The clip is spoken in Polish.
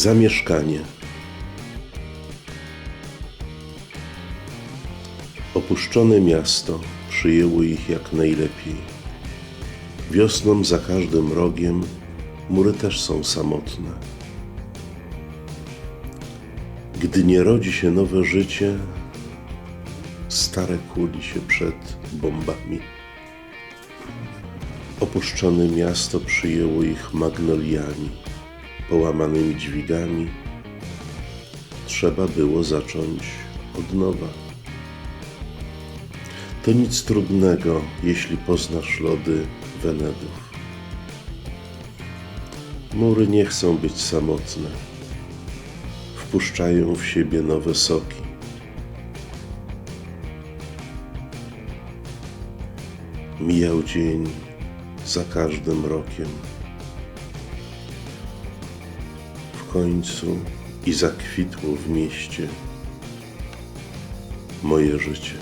Zamieszkanie. Opuszczone miasto przyjęło ich jak najlepiej. Wiosną za każdym rogiem mury też są samotne. Gdy nie rodzi się nowe życie, stare kuli się przed bombami. Opuszczone miasto przyjęło ich magnoliami, połamanymi dźwigami. Trzeba było zacząć od nowa. To nic trudnego, jeśli poznasz lody Wenedów. Mury nie chcą być samotne. Wpuszczają w siebie nowe soki. Mijał dzień za każdym rokiem. Końcu i zakwitło w mieście moje życie.